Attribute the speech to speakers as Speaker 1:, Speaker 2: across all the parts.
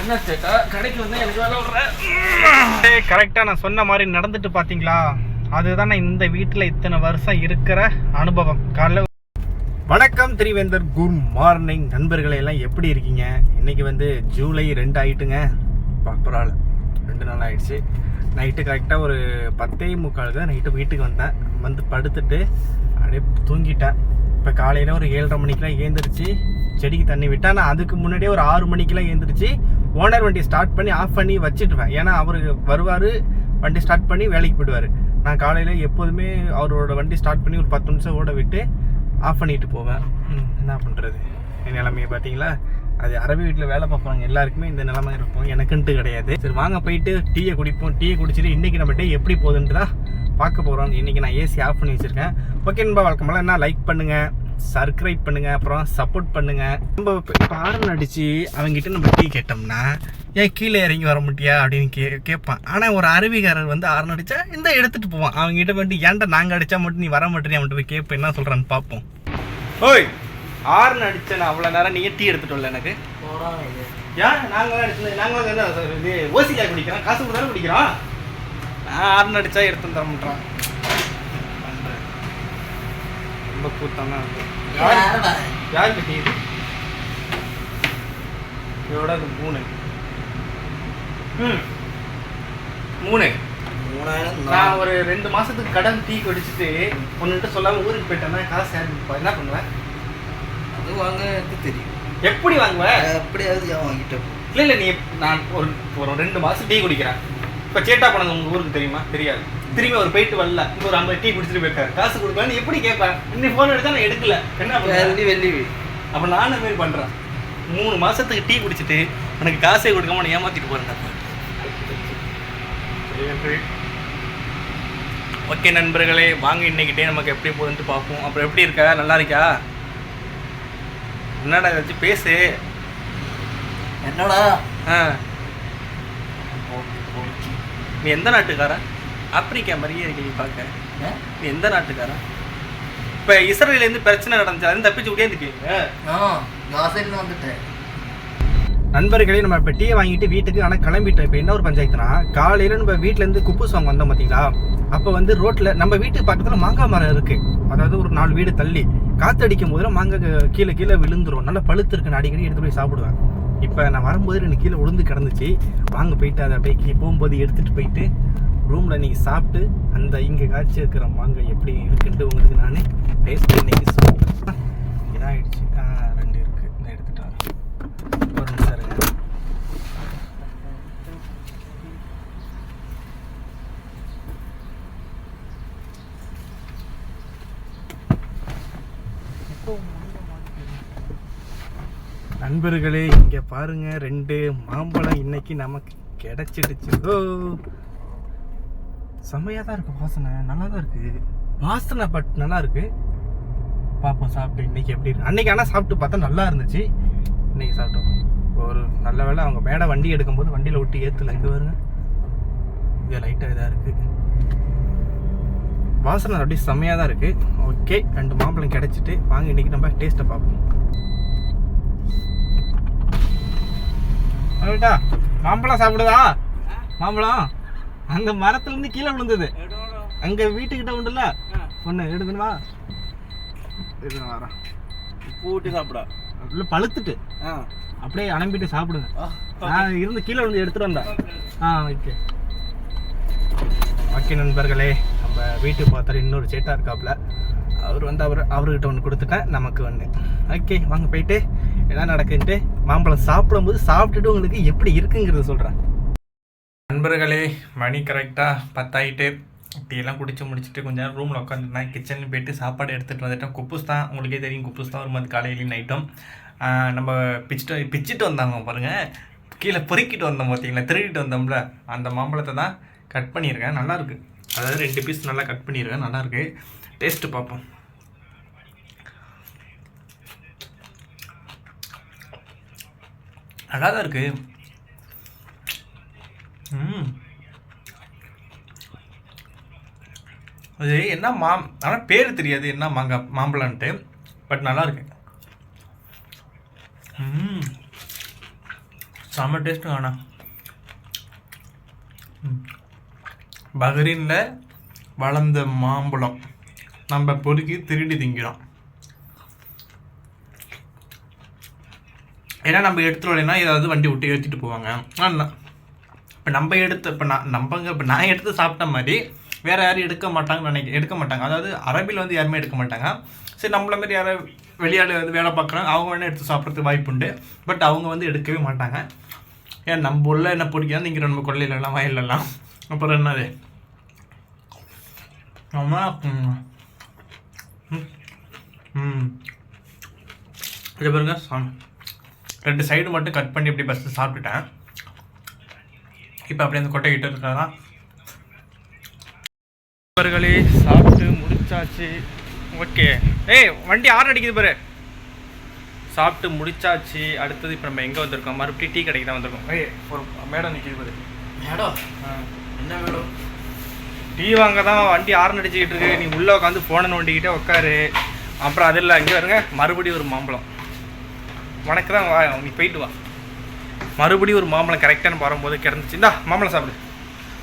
Speaker 1: என்ன சேட்டா கடைக்கு வந்து எனக்கு வேலை விடுற? கரெக்டாக நான் சொன்ன மாதிரி நடந்துட்டு பார்த்தீங்களா அதுதான் நான் இந்த வீட்டில் இத்தனை வருஷம் இருக்கிற அனுபவம். காலைல வணக்கம் திரிவேந்தர். குட் மார்னிங் நண்பர்களே எல்லாம் எப்படி இருக்கீங்க? இன்னைக்கு வந்து ஜூலை ரெண்டு ஆயிட்டுங்க. பரவாயில்ல ரெண்டு நாள் ஆயிடுச்சு. நைட்டு கரெக்டாக ஒரு பத்தே முக்காலுக்கு தான் நைட்டு வீட்டுக்கு வந்தேன். வந்து படுத்துட்டு அப்படியே தூங்கிட்டேன். இப்போ காலையில் ஒரு ஏழரை மணிக்கெலாம் ஏந்திரிச்சு செடிக்கு தண்ணி விட்டேன் நான் அதுக்கு முன்னாடியே ஒரு ஆறு மணிக்கெலாம் எழுந்திரிச்சு ஓனர் வண்டி ஸ்டார்ட் பண்ணி ஆஃப் பண்ணி வச்சுட்டுவேன் ஏன்னா அவர் வருவார் வண்டி ஸ்டார்ட் பண்ணி வேலைக்கு போயிடுவார். நான் காலையில் எப்போதுமே அவரோட வண்டி ஸ்டார்ட் பண்ணி ஒரு பத்து நிமிஷம் ஓட விட்டு ஆஃப் பண்ணிட்டு போவேன். என்ன பண்ணுறது என் நிலைமையை பார்த்தீங்களா? அது அரபி வீட்டில் வேலை பார்க்குறவங்க எல்லாருக்குமே இந்த நிலைமை இருக்கும். எனக்குன்ட்டு கிடையாது. சரி வாங்க போயிட்டு டீயை குடிப்போம். டீயை குடிச்சிட்டு இன்றைக்கி நம்ம டே எப்படி போகுதுன்றதா பார்க்க போகிறோம் இன்றைக்கி நான் ஏசி ஆஃப் பண்ணி வச்சுருக்கேன். ஓகே நண்பா வழக்கமெல்லாம் என்ன? லைக் பண்ணுங்கள் சப்ஸ்கிரைப் பண்ணுங்கள் அப்புறம் சப்போர்ட் பண்ணுங்கள் நம்ம இப்போ ஆரன் அடித்து அவங்ககிட்ட நம்ம டீ கேட்டோம்னா ஏன் கீழே இறங்கி வர முடியா அப்படின்னு கே கேட்பான். ஆனால் ஒரு அருவிகாரர் வந்து ஆரன் அடித்தா இந்த எடுத்துகிட்டு போவான். அவங்ககிட்ட வந்து ஏன்டா நாங்கள் அடித்தா மட்டும் நீ வர மாட்டேன் அவன்கிட்ட போய் கேட்பேன். என்ன சொல்கிறான்னு பார்ப்போம். ஓய் ஆர்ன் அடித்தேன் நான் அவ்வளோ நேரம் நீங்கள் டீ எடுத்துட்டு வரல எனக்கு. ஏன்? நாங்களாம் அடிச்சு நாங்களாம் என்ன இது ஓசிக்காய் குடிக்கிறோம் காசு கொடுத்தாலும் குடிக்கிறோம் நான் ஆர்ன் அடித்தா எடுத்து தர மாட்டேறான். ரொம்ப கூத்தம்னா யாருக்கு டீ இது? இதோட அது மூணு. ம். மூணு. நான் ஒரு ரெண்டு மாசத்துக்கு கடன் டீ குடிச்சிட்டு ஒன்னுட்டு சொல்லாம ஊருக்கு போயிட்டேன்னா காசு யார் கொடுப்பா? என்ன பண்ணுவேன்
Speaker 2: அது வாங்க தெரியும்.
Speaker 1: எப்படி வாங்குவேன்
Speaker 2: எப்படியாவது ஏன் வாங்கிட்ட
Speaker 1: இல்ல இல்ல நீ நான் ஒரு ஒரு ரெண்டு மாசம் டீ குடிக்கிறேன். இப்ப சேட்டா பணம் உங்க ஊருக்கு தெரியுமா? தெரியாது. திரும்பி அவர் போயிட்டு வரல. இன்னும் ஒரு ஐம்பது டீ குடிச்சிட்டு போயிருக்காரு. காசு கொடுக்கலாம் நீ எப்படி கேட்பேன்? இன்னைக்கு போன் எடுத்தா நான் எடுக்கல. என்ன பண்ணுவேன்?
Speaker 2: வெள்ளி
Speaker 1: அப்ப நானும் இந்த மாதிரி பண்றேன். மூணு மாசத்துக்கு டீ குடிச்சிட்டு எனக்கு காசே கொடுக்காம நான் ஏமாத்திட்டு போறேன் ஓகே நண்பர்களே வாங்க இன்னைக்கு டே நமக்கு எப்படி போகுதுன்ட்டு பார்ப்போம். அப்புறம் எப்படி இருக்கா? நல்லா இருக்கா என்னடா வச்சு பேசு.
Speaker 2: என்னடா?
Speaker 1: ஆ. நீ எந்த நாட்டுக்காரன்? ஆப்பிரிக்கா மாதிரியே இருக்கு நீ பார்க்க? நீ எந்த நாட்டுக்காரன்? இப்போ இஸ்ரேலேருந்து பிரச்சனை நடந்துச்சு? தப்பிச்சு ஓடியாந்துட்டீங்க
Speaker 2: ஆ காசையில் வந்துட்டேன்.
Speaker 1: நண்பர்களே நம்ம இப்போ டீயை வாங்கிட்டு வீட்டுக்கு ஆனால் கிளம்பிட்டோம். இப்போ என்ன ஒரு பஞ்சாயத்துனா காலையில் நம்ம வீட்டிலேருந்து குப்பூஸ் வாங்க வந்தோம் பார்த்தீங்களா அப்போ வந்து ரோட்டில் நம்ம வீட்டுக்கு பக்கத்தில் மாங்காய் மரம் இருக்குது அதாவது ஒரு நாலு வீடு தள்ளி காற்றடிக்கும் போது மாங்காய் கீழே கீழே விழுந்துரும். நல்லா பழுத்து இருக்கு நான் அடிக்கடி எடுத்து போய் சாப்பிடுவேன். இப்போ நான் வரும்போது ரெண்டு கீழே விழுந்து கிடந்துச்சு. வாங்க போயிட்டு அதை அப்படியே போகும்போது எடுத்துகிட்டு போயிட்டு ரூமில் நீங்கள் சாப்பிட்டு அந்த இங்கே காய்ச்சி இருக்கிற மாங்காய் எப்படி இருக்குன்ட்டு உங்களுக்கு நானே டேஸ்ட் இன்னைக்கு சொல்லுவேன் இதாகிடுச்சு ரெண்டு இருக்குது இந்த எடுத்துகிட்டு வரேன். ஒரு நிமிஷம் இருங்க. நண்பர்களே இங்க பாருங்க ரெண்டு மாம்பழம் இன்னைக்கு நமக்கு கிடச்சிடுச்சு. ஓ செம்மையாக தான் இருக்குது வாசனை. நல்லா தான் இருக்குது வாசனை பட் நல்லா இருக்குது பார்ப்போம் சாப்பிட்டு இன்னைக்கு எப்படி இருக்கு. அன்றைக்கி ஆனால் சாப்பிட்டு பார்த்தா நல்லா இருந்துச்சு. இன்னைக்கு சாப்பிட்டோம். ஒரு நல்ல வேளை அவங்க மேடை வண்டி எடுக்கும்போது வண்டியில் விட்டு ஏற்றல இங்கே வருங்க இங்கே லைட்டாக இதாக இருக்குது வாசனை அப்படியே செம்மையாக தான் இருக்குது ஓகே ரெண்டு மாம்பழம் கிடச்சிட்டு வாங்க இன்னைக்கு நம்ம டேஸ்ட்டை பார்ப்போம் மாம்பழம் சாப்பிடுதா? மாம்பழம்? அந்த மரத்துல இருந்து கீழே விழுந்தது. அங்க வீட்டுக்கிட்ட உண்டுல? ஒண்ணு எடுத்துனா எடுத்துன்னு வரேன்
Speaker 2: பூட்டி சாப்பிடா.
Speaker 1: உள்ள பழுத்துட்டு. அப்படியே அனம்பிட்டு சாப்பிடுங்க நான் இருந்து கீழே விழுந்து எடுத்துட்டு வந்தேன். ஆ ஓகே. ஓகே நண்பர்களே நம்ம வீட்டுக்கு பார்த்தாரு இன்னொரு சேட்டா இருக்காப்புல. அவர் வந்து அவர் அவர்கிட்ட ஒன்று கொடுத்துட்டேன். நமக்கு ஒன்று ஓகே வாங்க போயிட்டு என்ன நடக்குன்ட்டு மாம்பழம் சாப்பிடும்போது சாப்பிட்டுட்டு உங்களுக்கு எப்படி இருக்குங்கிறத சொல்கிறேன் நண்பர்களே மணி கரெக்டாக பத்தாயிட்டு டீலாம் குடிச்சு முடிச்சுட்டு கொஞ்ச நேரம் ரூமில் உட்காந்துருந்தேன் கிச்சனில் போயிட்டு சாப்பாடு எடுத்துகிட்டு வந்துட்டேன் குப்பூஸ் தான் உங்களுக்கே தெரியும். குப்பூஸ் தான் வரும்போது காலையிலையும் நைட்டும் நம்ம பிச்சுட்டு பிச்சுட்டு வந்தாங்க பாருங்கள் கீழே பொறுக்கிட்டு வந்தோம் பார்த்தீங்களா? திருடிட்டு வந்தோம்ல. அந்த மாம்பழத்தை தான் கட் பண்ணியிருக்கேன். நல்லாயிருக்கு அதாவது ரெண்டு பீஸ் நல்லா கட் பண்ணியிருக்கேன். நல்லாயிருக்கு டேஸ்ட்டு பார்ப்போம். நல்லா தான் இருக்குது அது என்ன மா ஆனால் பேர் தெரியாது என்ன மாங்காய் மாம்பழம்ன்ட்டு பட் நல்லா இருக்கு. செம்ம டேஸ்ட்டு வேணா பஹ்ரீனில் வளர்ந்த மாம்பழம். நம்ம பொறுக்கி திருடி திங்கிறோம். ஏன்னா நம்ம எடுத்துகிட்டு வரலைன்னா ஏதாவது வண்டி விட்டு ஏற்றிட்டு போவாங்க. ஆனால் இப்போ நம்ம எடுத்த இப்போ நான் நம்பங்க இப்போ நான் எடுத்து சாப்பிட்ட மாதிரி வேறு யாரும் எடுக்க மாட்டாங்கன்னு நினைக்க எடுக்க மாட்டாங்க. அதாவது அரபியில் வந்து யாருமே எடுக்க மாட்டாங்க. சரி நம்மள மாதிரி யாரும் வெளியால் வந்து வேலை பார்க்குறாங்க அவங்க வேணால் எடுத்து சாப்பிட்றதுக்கு வாய்ப்பு உண்டு. பட் அவங்க வந்து எடுக்கவே மாட்டாங்க. ஏன் நம்ம உள்ள என்ன பிடிக்காது நீங்கள் நம்ம கொள்ளையிலலாம் வயல்லலாம் அப்புறம் என்னது? ஆமாம் ம். இது பாருங்க ரெண்டு சைடு மட்டும் கட் பண்ணி இப்படி பஸ்ஸு சாப்பிட்டுட்டேன். இப்போ அப்படியே அந்த கொட்டை கிட்ட இருக்கிறதா? நண்பர்களே சாப்பிட்டு முடிச்சாச்சு. ஓகே. ஏய் வண்டி ஆறு அடிக்குது பாரு. சாப்பிட்டு முடிச்சாச்சு. அடுத்தது இப்போ நம்ம எங்கே வந்திருக்கோம்? மறுபடியும் டீ கடைக்கு தான் வந்திருக்கோம். ஏய் ஒரு மேடம் நிற்கிது பாரு.
Speaker 2: மேடம் என்ன மேடம்
Speaker 1: டீ வாங்க தான் வண்டி ஆறு அடிச்சுக்கிட்டு இருக்கு. நீ உள்ளே உட்காந்து ஃபோனை நோண்டிக்கிட்டே உட்காரு அப்புறம் அது இல்லை இங்கே வருங்க. மறுபடியும் ஒரு மாம்பழம். உனக்கு தான் வா நீ போயிட்டு வா. மறுபடியும் ஒரு மாம்பழம் கரெக்டான வரும்போது கிடந்துச்சு. இந்தா மாம்பழம் சாப்பிடு.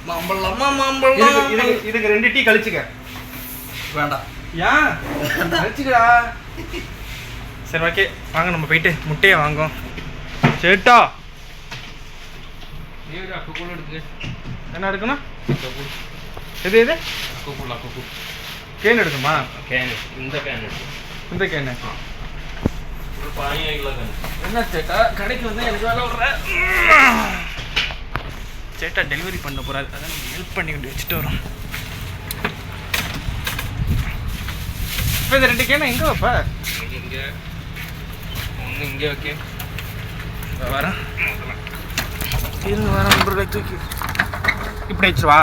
Speaker 2: மாம்பழமா மாம்பழம்.
Speaker 1: இதுக்கு- இதுக்கு ரெண்டு டீ கழிச்சுக்க.
Speaker 2: வேண்டாம்.
Speaker 1: ஏன்? கழிச்சுக்கடா. சரி ஓகே வாங்க நம்ம போயிட்டு முட்டையை வாங்குவோம். சேட்டா. என்ன எடுக்கணும்? எது எது? கேன் எடுக்குமா
Speaker 3: இந்த கேன்
Speaker 1: இந்த கேனு.
Speaker 3: கிலோ கேன்
Speaker 1: என்ன சேட்டா? கடைக்கு வந்து எனக்கு வேலை விட்ற? சேட்டா டெலிவரி பண்ண போறாரு. அதான் ஹெல்ப் பண்ணி கொண்டு வச்சுட்டு வரோம். இப்போ இந்த ரெண்டு கேனை எங்கே வைப்ப?
Speaker 3: இங்கே ஒன்று இங்கே வைக்க.
Speaker 1: வரேன். இருங்க வரேன் நண்பர்களை தூக்கி. இப்படி வச்சுருவா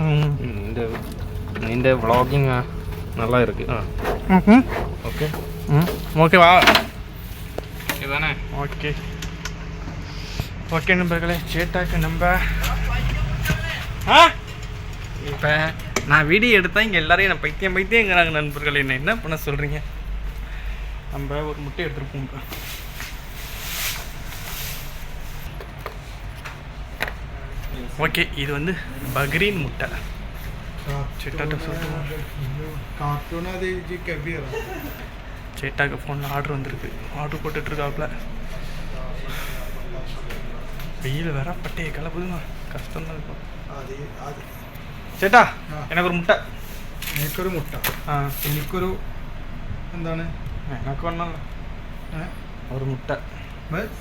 Speaker 1: ம்.
Speaker 3: இந்த இந்த vlogging நல்லா இருக்கு. ஆ. ஓகே
Speaker 1: ம். ஓகேவா
Speaker 3: இதுதானே
Speaker 1: ஓகே ஓகே நண்பர்களே சேட்டாக்கு நம்ப. ஆ? இப்போ நான் வீடியோ எடுத்தா இங்கே எல்லாரையும் நான் பைத்தியம் பைத்தியங்கிறாங்க நண்பர்களே. என்ன என்ன பண்ண சொல்கிறீங்க நம்ம ஒரு முட்டை எடுத்துருப்போம் ஓகே இது வந்து பக்ரீன் முட்டை. சேட்டாட்ட சொல்லிட்டு சேட்டாக்கு ஃபோனில் ஆர்டர் வந்திருக்கு ஆர்டர் போட்டுட்ருக்காப்புல வெயில் வேற பட்டையை கிளப்புதுங்க கஷ்டம் தான் இருக்கும்
Speaker 4: അത് അത്
Speaker 1: ചേട്ടാ
Speaker 4: ആ.
Speaker 1: എനക്കൊരു മുട്ട
Speaker 4: എനിക്കൊരു മുട്ട
Speaker 1: ആ
Speaker 4: എനിക്കൊരു എന്താണ്
Speaker 1: എനക്ക് ഒന്നല്ല
Speaker 4: ഏ?
Speaker 1: ഒരു മുട്ട
Speaker 4: ബസ്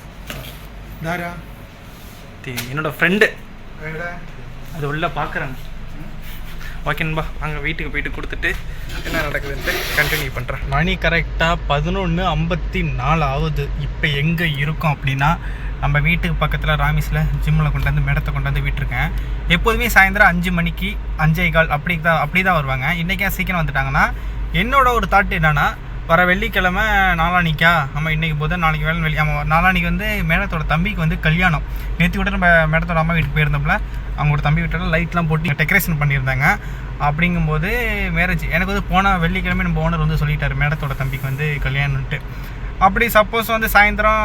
Speaker 4: ഇതാരാ
Speaker 1: தி- என்னோட ஃப்ரெண்டு
Speaker 4: എവിടെ
Speaker 1: அது உள்ள பார்க்குறாங்க ஓகேன்பா அங்கே வீட்டுக்கு போயிட்டு கொடுத்துட்டு என்ன நடக்குதுன்ட்டு கண்டினியூ பண்ணுறேன் மணி கரெக்டாக பதினொன்று ஐம்பத்தி நாலு ஆகுது. இப்போ எங்கே இருக்கோம் அப்படின்னா நம்ம வீட்டுக்கு பக்கத்தில் ராமிஸில் ஜிம்மில் கொண்டாந்து மேடத்தை கொண்டாந்து விட்டுருக்கேன். எப்போதுமே சாயந்தரம் அஞ்சு மணிக்கு அஞ்சே கால் அப்படி தான் அப்படி தான் வருவாங்க இன்றைக்கே சீக்கிரம் வந்துட்டாங்கன்னா என்னோட ஒரு தாட் என்னென்னா வர வெள்ளிக்கிழமை நாளானிக்கா. ஆமாம் இன்றைக்கி புதன் நாளைக்கு வேலை வெள்ளி ஆமாம் நாளானிக்கு வந்து மேடத்தோட தம்பிக்கு வந்து கல்யாணம். நேற்று விட நம்ம மேடத்தோட அம்மா வீட்டுக்கு போயிருந்தோம்ல. அவங்களோட தம்பி வீட்டில் லைட்லாம் போட்டு டெக்கரேஷன் பண்ணியிருந்தாங்க. அப்படிங்கும்போது மேரேஜ் எனக்கு வந்து போன வெள்ளிக்கிழமை நம்ம ஓனர் வந்து சொல்லிட்டார் மேடத்தோட தம்பிக்கு வந்து கல்யாணம்ன்ட்டு. அப்படி சப்போஸ் வந்து சாயந்தரம்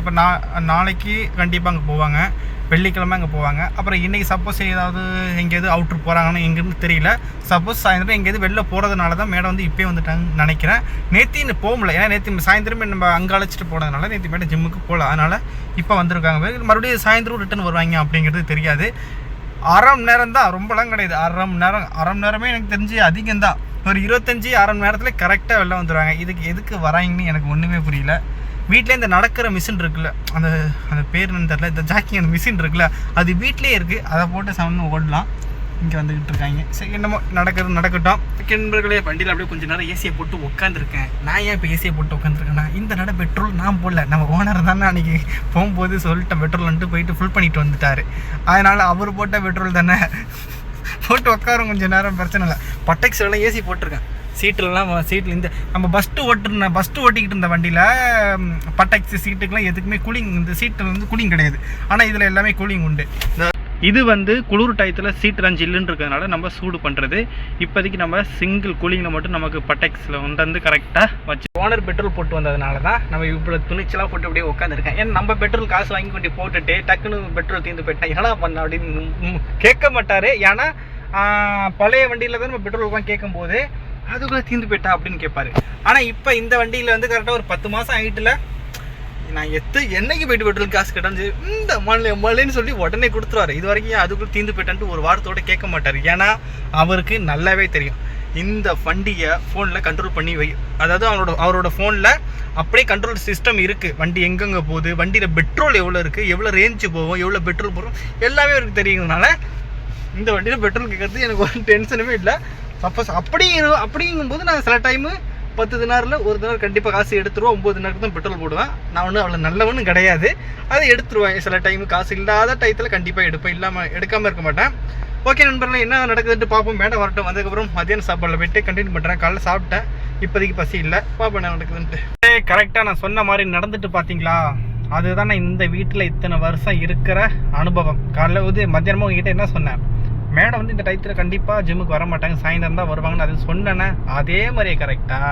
Speaker 1: அப்போ நா நாளைக்கு கண்டிப்பாக அங்கே போவாங்க. வெள்ளிக்கிழமை அங்கே போவாங்க. அப்புறம் இன்றைக்கி சப்போஸ் ஏதாவது எங்கேயாவது அவுட்ரு போகிறாங்கன்னு எங்கேருந்து தெரியல. சப்போஸ் சாயந்தரம் எங்கேயாவது வெளில போகிறதுனால தான் மேடம் வந்து இப்போயே வந்துட்டாங்கன்னு நினைக்கிறேன். நேற்று போக முடியல. ஏன்னா நேற்று சாயந்தரமே நம்ம அங்கே அழைச்சிட்டு போனதுனால நேற்று மேடம் ஜிம்முக்கு போகல. அதனால் இப்போ வந்திருக்காங்க. மறுபடியும் சாயந்தரம் ரிட்டர்ன் வருவாங்க அப்படிங்கிறது தெரியாது. அரை மணி நேரம் தான். ரொம்பலாம் கிடையாது. அரை மணி நேரம் அரை மணி நேரமே எனக்கு தெரிஞ்சு அதிகம் தான் ஒரு இருபத்தஞ்சி அரை மணி நேரத்தில் கரெக்டாக வெளில வந்துடுவாங்க இதுக்கு எதுக்கு வராங்கன்னு எனக்கு ஒன்றுமே புரியல. வீட்டிலே இந்த நடக்கிற மிஷின் இருக்குல்ல அந்த அந்த பேர் தெரில இந்த ஜாக்கிங் அந்த மிஷின் இருக்குல்ல அது வீட்டிலே இருக்குது அதை போட்டு சமன்னு ஓடலாம். இங்கே வந்துக்கிட்டு இருக்காங்க. சரி என்னமோ நடக்கிறது நடக்கட்டும். நண்பர்களே வண்டியில் அப்படியே கொஞ்சம் நேரம் ஏசியை போட்டு உட்காந்துருக்கேன் நான் ஏன் இப்போ ஏசியை போட்டு உட்காந்துருக்கேன்னா இந்த நட பெட்ரோல் நான் போடல. நம்ம ஓனர் தானே அன்றைக்கி போகும்போது சொல்லிட்டேன் பெட்ரோல்ன்ட்டு போயிட்டு ஃபுல் பண்ணிட்டு வந்துட்டார். அதனால் அவர் போட்ட பெட்ரோல் தானே. போட்டு உட்காரும் கொஞ்சம் நேரம் பிரச்சனை இல்லை. பட்டக்ஸ் எல்லாம் ஏசி போட்டிருக்கேன். சீட்டுலலாம் சீட்டில் இந்த நம்ம பஸ்ட்டு ஓட்டுருந்த பஸ்ட்டு ஓட்டிக்கிட்டு இருந்த வண்டியில் பட்டெக்ஸ் சீட்டுக்கெலாம் எதுக்குமே கூலிங் இந்த சீட்டில் வந்து கூலிங் கிடையாது. ஆனால் இதில் எல்லாமே கூலிங் உண்டு. இந்த இது வந்து குளிர் டயத்தில் சீட்டெல்லாம் ஜில்லுன்னு இருக்கிறதுனால நம்ம சூடு பண்ணுறது இப்போதைக்கு நம்ம சிங்கிள் கூலிங்கில் மட்டும் நமக்கு பட்டெக்ஸில் வந்து கரெக்டாக வச்சு ஓனர் பெட்ரோல் போட்டு வந்ததுனால தான் நம்ம இவ்வளோ துணிச்சலாக போட்டு அப்படியே உட்காந்துருக்கேன் ஏன்னா நம்ம பெட்ரோல் காசு வாங்கி கொண்டு போட்டுட்டு டக்குன்னு பெட்ரோல் தீர்ந்து போயிட்டேன் என்னடா பண்ண அப்படின்னு கேட்க மாட்டார். ஏன்னா பழைய வண்டியில் தான் நம்ம பெட்ரோல் உட்காந்து கேட்கும்போது அதுக்குள்ளே தீர்ந்து போயிட்டா அப்படின்னு கேட்பாரு ஆனால் இப்போ இந்த வண்டியில் வந்து கரெக்டாக ஒரு பத்து மாதம் ஆகிட்டுல நான் எத்து என்னைக்கு போயிட்டு பெட்ரோல் காசு கேட்டான்னு இந்த மழை மழைன்னு சொல்லி உடனே கொடுத்துருவாரு. இது வரைக்கும் அதுக்குள்ளே தீந்து போயிட்டான்ட்டு ஒரு வாரத்தோட கேட்க மாட்டார். ஏன்னா அவருக்கு நல்லாவே தெரியும். இந்த வண்டியை ஃபோனில் கண்ட்ரோல் பண்ணி வை. அதாவது அவரோட அவரோட ஃபோனில் அப்படியே கண்ட்ரோல் சிஸ்டம் இருக்குது வண்டி எங்கெங்கே போகுது வண்டியில் பெட்ரோல் எவ்வளோ இருக்குது எவ்வளோ ரேஞ்சு போகும் எவ்வளோ பெட்ரோல் போகும் எல்லாமே அவருக்கு தெரியுங்கனால இந்த வண்டியில் பெட்ரோல் கேட்கறது எனக்கு ஒரு டென்ஷனுமே இல்லை. சப்போஸ் அப்படி அப்படிங்கும்போது நான் சில டைமு பத்து தினாரில் ஒரு தினார் கண்டிப்பாக காசு எடுத்துருவோம் ஒம்பது தினாருக்கு தான் பெட்ரோல் போடுவேன். நான் ஒன்றும் அவ்வளோ நல்லவனும் கிடையாது. அதை எடுத்துருவேன். சில டைம் காசு இல்லாத டயத்தில் கண்டிப்பாக எடுப்பேன். இல்லாமல் எடுக்காமல் இருக்க மாட்டேன். ஓகே நண்பர்களே என்ன நடக்குதுன்ட்டு பார்ப்போம். மேடம் வரட்டும். வந்ததுக்கப்புறம் மதியானம் சாப்பாடில் போயிட்டு கண்டினியூ பண்ணுறேன் காலைல சாப்பிட்டேன். இப்போதைக்கு பசி இல்லை. பார்ப்போம் என்ன நடக்குதுன்ட்டு. கரெக்டாக நான் சொன்ன மாதிரி நடந்துட்டு பார்த்தீங்களா? அதுதான் நான் இந்த வீட்டில் இத்தனை வருஷம் இருக்கிற அனுபவம். காலைல வந்து மத்தியானமும் உங்ககிட்ட என்ன சொன்னேன்? மேடம் வந்து இந்த டயத்தில் கண்டிப்பாக ஜிம்முக்கு வர மாட்டாங்க. சாயந்தரம் தான் வருவாங்கன்னு அது சொன்னேனே. அதே மாதிரியே கரெக்டாக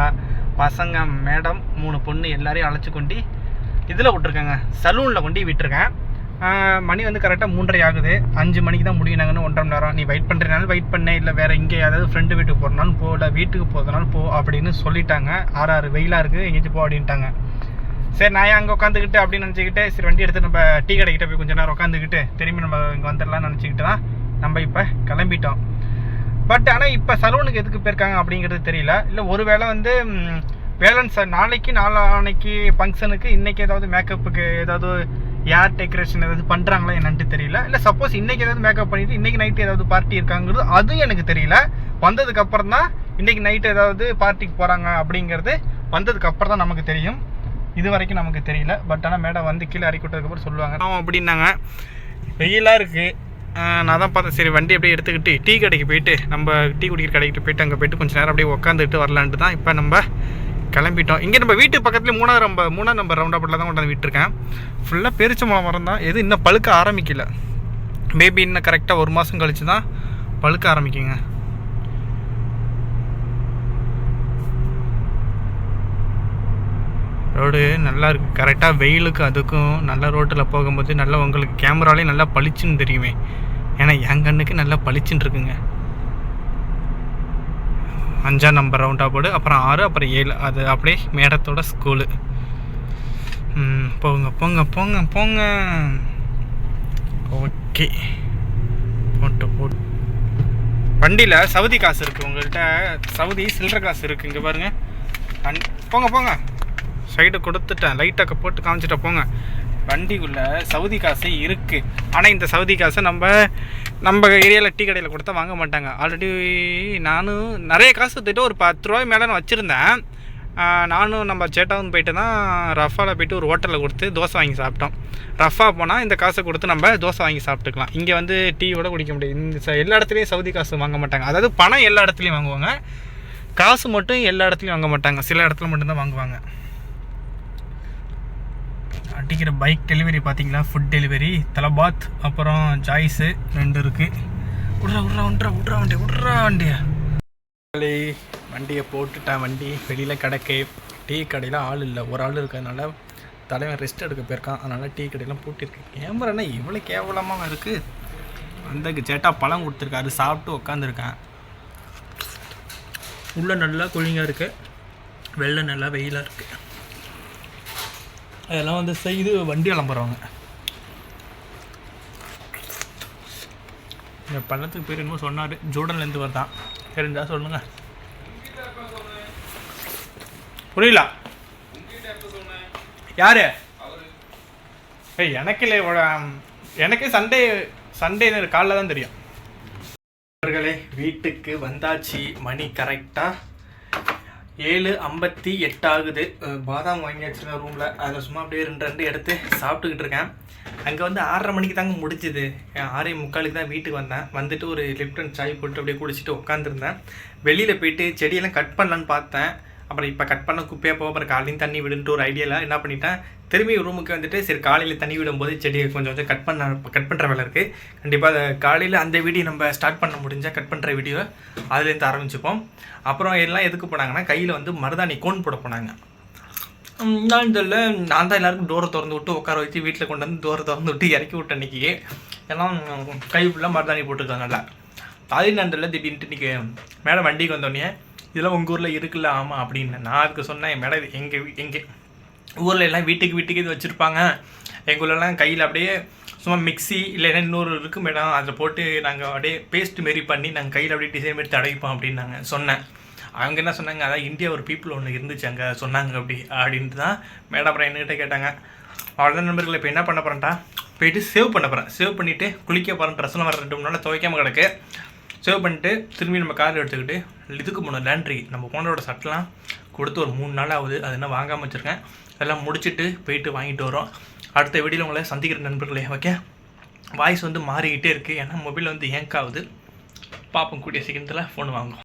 Speaker 1: பசங்க மேடம் மூணு பொண்ணு எல்லாரையும் அழைச்சி கொண்டு இதில் விட்ருக்காங்க சலூனில் கொண்டு விட்டுருக்கேன். மணி வந்து கரெக்டாக மூன்றரை ஆகுது. அஞ்சு மணிக்கு தான் முடியினாங்கன்னு ஒன்றரை மணி நேரம். நீ வெயிட் பண்ணுறதுனாலும் வெயிட் பண்ணேன் இல்லை வேறு இங்கே ஏதாவது ஃப்ரெண்டு வீட்டுக்கு போகிறனாலும் போ. இல்லை வீட்டுக்கு போகிறதுனாலும் போ அப்படின்னு சொல்லிட்டாங்க. ஆறு ஆறு வெயிலாக இருக்குது எங்கேயாச்சும் போ அப்படின்ட்டாங்க. சரி நான் அங்கே உட்காந்துக்கிட்டு அப்படின்னு நினச்சிக்கிட்டு சரி வண்டி எடுத்து நம்ம டீ கடைக்கிட்ட போய் கொஞ்ச நேரம் உட்காந்துக்கிட்டு திரும்பி நம்ம இங்கே வந்துடலாம்னு நினச்சிக்கிட்டு தான் நம்ம இப்போ கிளம்பிட்டோம். பட் ஆனால் இப்போ சலூனுக்கு எதுக்கு போயிருக்காங்க அப்படிங்கிறது தெரியல. இல்லை ஒருவேளை வந்து வேலன்ஸ் நாளைக்கு நாளானைக்கு ஃபங்க்ஷனுக்கு இன்றைக்கி ஏதாவது மேக்கப்புக்கு ஏதாவது ஏர் டெக்கரேஷன் ஏதாவது பண்ணுறாங்களா என்னன்ட்டு தெரியல. இல்லை சப்போஸ் இன்றைக்கி ஏதாவது மேக்கப் பண்ணிவிட்டு இன்றைக்கி நைட்டு ஏதாவது பார்ட்டி இருக்காங்கிறது அதுவும் எனக்கு தெரியல. வந்ததுக்கப்புறம் தான் இன்றைக்கி நைட்டு ஏதாவது பார்ட்டிக்கு போகிறாங்க அப்படிங்கிறது வந்ததுக்கப்புறம் தான் நமக்கு தெரியும். இது வரைக்கும் நமக்கு தெரியல. பட் ஆனால் மேடம் வந்து கீழே இறக்கி விட்டதுக்கப்புறம் சொல்லுவாங்க. ஆமாம் அப்படின்னாங்க. வெயிலாக இருக்குது நான் தான் பார்த்தேன். சரி வண்டி அப்படியே எடுத்துக்கிட்டு டீ கடைக்கு போயிட்டு நம்ம டீ குடிக்கிற கடைக்கு போயிட்டு அங்கே போயிட்டு கொஞ்சம் நேரம் அப்படியே உட்காந்துட்டு வரலான்ட்டு தான் இப்போ நம்ம கிளம்பிட்டோம். இங்கே நம்ம வீட்டு பக்கத்துலேயே மூணாவது நம்ம மூணாவது நம்பர் ரவுண்டாப்பில் தான் கொண்டாந்து விட்டுருக்கேன். ஃபுல்லாக பெருச்சம்பழம் மரம் தான். எது இன்னும் பழுக்க ஆரம்பிக்கல. மேபி இன்னும் கரெக்டாக ஒரு மாதம் கழிச்சு தான் பழுக்க ஆரம்பிக்குங்க. ரோடு நல்லா இருக்குது கரெக்டாக வெயிலுக்கு அதுக்கும் நல்ல ரோட்டில் போகும்போது நல்லா உங்களுக்கு கேமராலே நல்லா பளிச்சுன்னு தெரியுமே. ஏன்னா என் கண்ணுக்கு நல்லா பளிச்சுன்னு இருக்குங்க. அஞ்சாம் நம்பர் ரவுண்டாக போடு அப்புறம் ஆறு அப்புறம் ஏழு. அது அப்படியே மேடத்தோட ஸ்கூலு போங்க போங்க போங்க போங்க. ஓகே போட்டு போட்டு. வண்டியில் சவுதி காசு இருக்குது உங்கள்கிட்ட சவுதி சில்லற காசு இருக்குது இங்கே பாருங்கள் போங்க போங்க. சைடு கொடுத்துட்டேன். லைட்டாக போட்டு காமிச்சிட்ட போங்க. வண்டிக்குள்ளே சவுதி காசு இருக்குது ஆனால் இந்த சவுதி காசை நம்ம நம்ம ஏரியாவில் டீ கடையில் கொடுத்தா வாங்க மாட்டாங்க. ஆல்ரெடி நானும் நிறைய காசு திட்டம் ஒரு பத்து ரூபாய் மேலே நான் வச்சுருந்தேன். நானும் நம்ம சேட்டாவும் போயிட்டு தான் ரஃபாவில் போயிட்டு ஒரு ஹோட்டலில் கொடுத்து தோசை வாங்கி சாப்பிட்டோம். ரஃபா போனால் இந்த காசை கொடுத்து நம்ம தோசை வாங்கி சாப்பிட்டுக்கலாம். இங்கே வந்து டீயோட குடிக்க முடியாது. இந்த எல்லா இடத்துலையும் சவுதி காசு வாங்க மாட்டாங்க. அதாவது பணம் எல்லா இடத்துலையும் வாங்குவாங்க. காசு மட்டும் எல்லா இடத்துலையும் வாங்க மாட்டாங்க. சில இடத்துல மட்டும்தான் வாங்குவாங்க. அடிக்கிற பைக் டெலிவரி பார்த்தீங்களா? ஃபுட் டெலிவரி தலபாத் அப்புறம் ஜாய்ஸு ரெண்டு இருக்குது விட்றா விட்றா விட்றா விட்றா வண்டி விட்றா வண்டியை. வண்டியை போட்டுட்டேன் வண்டி வெளியில் கிடக்கு. டீ கடையில் ஆள் இல்லை. ஒரு ஆள் இருக்கிறதுனால தலைவன் ரெஸ்ட் எடுக்க போயிருக்கான். அதனால் டீ கடையெல்லாம் பூட்டிருக்கு கேமரா இவ்வளோ கேவலமாக இருக்குது அந்த சேட்டா பழம் கொடுத்துருக்காரு. சாப்பிட்டு உக்காந்துருக்கேன். உள்ளே நல்லா குழிங்காக இருக்குது வெளில நல்லா வெயிலாக இருக்குது அதெல்லாம் வந்து செய்து வண்டி அலம்புறவங்க இந்த பள்ளத்துக்கு பேர் என்னமோ சொன்னார். ஜோர்டன்லேருந்து வருதான் தெரிஞ்சா சொல்லுங்க. புரியல. யாரு? ஏய் எனக்கு இல்லை எனக்கு சண்டே சண்டே காலைல தான் தெரியும். அவர்களே வீட்டுக்கு வந்தாச்சு. மணி கரெக்டாக ஏழு ஐம்பத்தி எட்டு ஆகுது பாதாம் வாங்கி வச்சுருக்கேன் ரூமில் அதில் சும்மா அப்படியே ரெண்டு ரெண்டு எடுத்து சாப்பிட்டுக்கிட்டு இருக்கேன். அங்கே வந்து ஆறரை மணிக்கு தாங்க முடிஞ்சுது. ஆறே முக்காலுக்கு தான் வீட்டுக்கு வந்தேன். வந்துட்டு ஒரு லிப்டன் சாய் போட்டு அப்படியே குடிச்சிட்டு உட்காந்துருந்தேன் வெளியில் போயிட்டு செடியெல்லாம் கட் பண்ணலான்னு பார்த்தேன். அப்புறம் இப்போ கட் பண்ண குப்பையாக போக அப்புறம் காலையும் தண்ணி விடுன்ட்டு ஒரு ஐடியாவில் என்ன பண்ணிட்டேன் திரும்பி ரூமுக்கு வந்துட்டு சரி காலையில் தண்ணி விடும்போது செடியை கொஞ்சம் கொஞ்சம் கட் பண்ண கட் பண்ணுற வேலை இருக்குது கண்டிப்பாக அதை காலையில் அந்த வீடியோ நம்ம ஸ்டார்ட் பண்ண முடிஞ்சால் கட் பண்ணுற வீடியோ அதுலேருந்து ஆரம்பிச்சுப்போம். அப்புறம் எல்லாம் எதுக்கு போனாங்கன்னா கையில் வந்து மருதாணி கோன் போட போனாங்க. நான் தெரியல நான் தான் எல்லாருக்கும் டோரை திறந்து விட்டு உட்கார வச்சு வீட்டில் கொண்டு வந்து டோரை திறந்து விட்டு இறக்கி விட்டேன் இன்னைக்கு. எல்லாம் கை ஃபுல்லாக மருதாணி போட்டுருக்காங்க நல்லா. அதே நான் தெரியல திடீர்னு இன்னைக்கு மேடம் வண்டிக்கு வந்தோடனே இதெல்லாம் உங்கள் ஊரில் இருக்குல்ல ஆமாம் அப்படின்னு நான் அதுக்கு சொன்னேன். மேடம் இது எங்கள் எங்கள் ஊரில் எல்லாம் வீட்டுக்கு வீட்டுக்கு இது வச்சுருப்பாங்க. எங்கள் ஊர்லலாம் கையில் அப்படியே சும்மா மிக்ஸி இல்லைன்னா இன்னொரு இருக்கு மேடம் அதில் போட்டு நாங்கள் அப்படியே பேஸ்ட் மாரி பண்ணி நாங்கள் கையில் அப்படியே டிசைன் மாரி தடைப்போம் அப்படின்னு நாங்கள் சொன்னேன். அவங்க என்ன சொன்னாங்க அதான் இந்தியா ஒரு பீப்புள் ஒன்று இருந்துச்சு அங்கே சொன்னாங்க அப்படி அப்படின்ட்டு தான் மேடம் அப்புறம் என்கிட்ட கேட்டாங்க. அவ்வளோதான் நண்பர்கள் இப்போ என்ன பண்ண போகிறேன்டா போயிட்டு சேவ் பண்ண போகிறேன் சேவ் பண்ணிவிட்டு குளிக்க போகிறேன் ட்ரெஸ்லாம் வர ரெண்டு மூணு நாள் துவைக்காமல் கிடக்கு. சேவ் பண்ணிட்டு திரும்பி நம்ம கார் எடுத்துக்கிட்டு இதுக்கு போகணும் லேண்ட்ரி நம்ம போனோட சட்டெலாம் கொடுத்து ஒரு மூணு நாள் ஆகுது. அது என்ன வாங்காமல் வச்சுருக்கேன். எல்லாம் முடிச்சுட்டு போயிட்டு வாங்கிட்டு வரோம். அடுத்த வீடியோவில் உங்களை சந்திக்கிற நண்பர்களே ஓகே வாய்ஸ் வந்து மாறிக்கிட்டே இருக்குது ஏன்னா மொபைல் வந்து ஏங்காகுது ஆகுது பார்ப்போம் கூடிய சீக்கிரத்தில் ஃபோன் வாங்குவோம்.